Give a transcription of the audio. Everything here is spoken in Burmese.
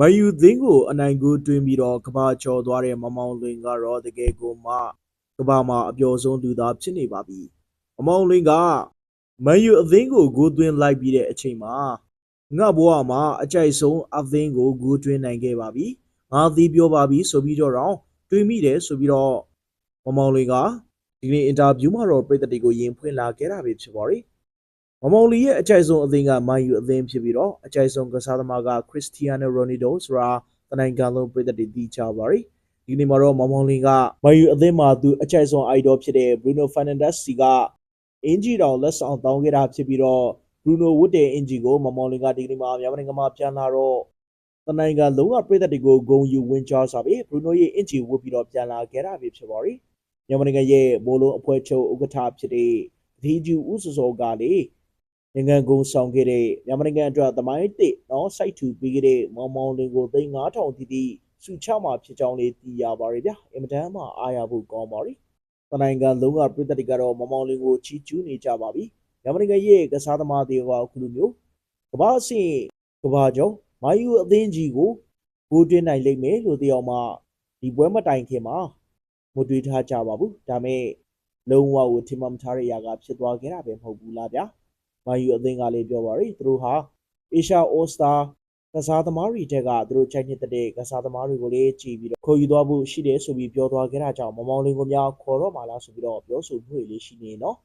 မယူသင်းကိုအနိုင်ကိုတွင်ပြီးတော့ကဘာကျော်သွားတဲ့မမောင်လွင်ကတော့တကယ်ကိုမှကဘာမှာအပျော်ဆုံးလူသားဖြစ်နေပါပြီမမောင်လွင်ကမယူအသင်းကိုဂိုးသွင်းလိုက်ပြီးတဲ့အချိန်မှာငါဘဝမှာအကြိုက်ဆုံးအသင်းကိုဂိုးသွင်းနိုင်ခဲ့ပါပြီငါသည်ပြောပါပြီဆိုပြီးတော့တော့တွေးမိတယ်ဆိုပြီးတော့မမောင်လွင်ကဒီနေ့အင်တာဗျူးမှာတော့ပြည်သက်တွေကိုယင်ဖွင့်လာခဲ့တာပဲဖြစ်ပါတယ် မမောင်လီရဲ့အကြိုက်ဆုံးအသင်းကမန်ယူအသင်းဖြစ်ပြီးတော့အကြိုက်ဆုံးကစားသမားကခရစ္စတီယာနိုရိုနီဒိုဆိုတာတနိုင်ငံလုံးပြည်သက်တွေသိကြပါရီဒီနေ့မှာတော့မမောင်လီကမန်ယူအသင်းမှာသူအကြိုက်ဆုံးအိုက်ဒေါဖြစ်တဲ့ဘရူနိုဖာနန်ဒက်စီကအင်ဂျီတော်လက်ဆောင်တောင်းခဲ့တာဖြစ်ပြီးတော့ဘရူနိုဝတ်တဲ့အင်ဂျီကိုမမောင်လီကဒီနေ့မှာမြန်မာနိုင်ငံမှာပြန်လာတော့တနိုင်ငံလုံးကပြည်သက်တွေကိုဂုံယူဝင်ကြားစားပြီးဘရူနိုရဲ့အင်ဂျီဝတ်ပြီးတော့ပြန်လာခဲ့တာပဲဖြစ်ပါရီမြန်မာနိုင်ငံရဲ့မိုးလုံးအဖွဲ့ချုပ်ဥက္ကဋ္ဌဖြစ်တဲ့ဒီဂျူဦးစောစောကလေ နိုင်ငံကုန်ဆောင်ခဲ့တဲ့မြန်မာနိုင်ငံအတွက်သမိုင်းတစ်နော်စိုက်ထူပြီးခဲ့တဲ့မောင်မောင်လင်းကိုသိန်း9000တိတိစုချမှာဖြစ်ကြောင်းလေးသိရပါတယ်ဗျာအင်မတန်မှအားရဖို့ကောင်းပါရီတနိုင်ငံလုံးကပြည်သက်တွေကတော့မောင်မောင်လင်းကိုချီးကျူးနေကြပါပြီမြန်မာနိုင်ငံရဲ့ကစားသမားတွေကအခုလိုမျိုးကမ္ဘာအဆင့်ကမ္ဘာကျော်မာယူအသင်းကြီးကိုဂိုးတွင်းနိုင်လိမ့်မယ်လို့တရားမှဒီပွဲမတိုင်ခင်မှာမတွေးထားကြပါဘူးဒါပေမဲ့လုံးဝကိုထင်မှမထားတဲ့အရာကဖြစ်သွားခဲ့တာပဲမဟုတ်ဘူးလားဗျာ မန်ယူအသင်းကလည်းပြောပါရယ်သူတို့ဟာအေရှာအိုစတာကစားသမားတွေတက်ကသူတို့ချိုက်နေတဲ့ကစားသမားတွေကိုလည်းကြည်ပြီးတော့ခေါ်ယူသွားဖို့ရှိတယ်ဆိုပြီးပြောသွားခဲ့တာကြောင့်မမောင်လင်းကိုများခေါ်တော့မှလားဆိုပြီးတော့ပြောဆိုမှုတွေလေးရှိနေနော်